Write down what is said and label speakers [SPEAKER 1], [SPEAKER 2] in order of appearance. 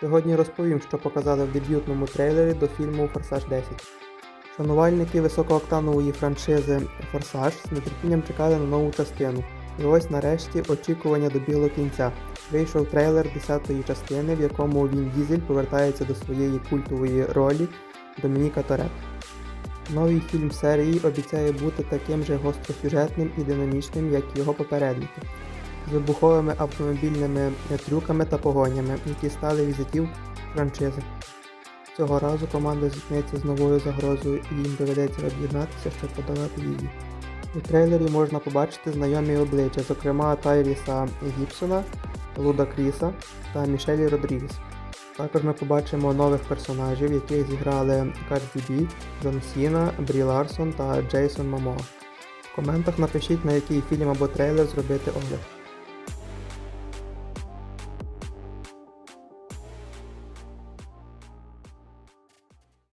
[SPEAKER 1] Сьогодні розповім, що показали в дебютному трейлері до фільму Форсаж 10. Шанувальники високооктанової франшизи Форсаж з нетерпінням чекали на нову частину. І ось нарешті очікування добігло кінця. Вийшов трейлер 10-ї частини, в якому Він Дізель повертається до своєї культової ролі Домініка Торетто. Новий фільм серії обіцяє бути таким же гостросюжетним і динамічним, як його попередники, з вибуховими автомобільними трюками та погонями, які стали візитів франшизи. Цього разу команда зіткнеться з новою загрозою і їм доведеться об'єднатися, щоб подолати її. У трейлері можна побачити знайомі обличчя, зокрема Тайріса Гібсона, Луда Кріса та Мішелі Родрігес. Також ми побачимо нових персонажів, яких зіграли Карді Бі, Джон Сіна, Брі Ларсон та Джейсон Момоа. В коментах напишіть, на який фільм або трейлер зробити огляд.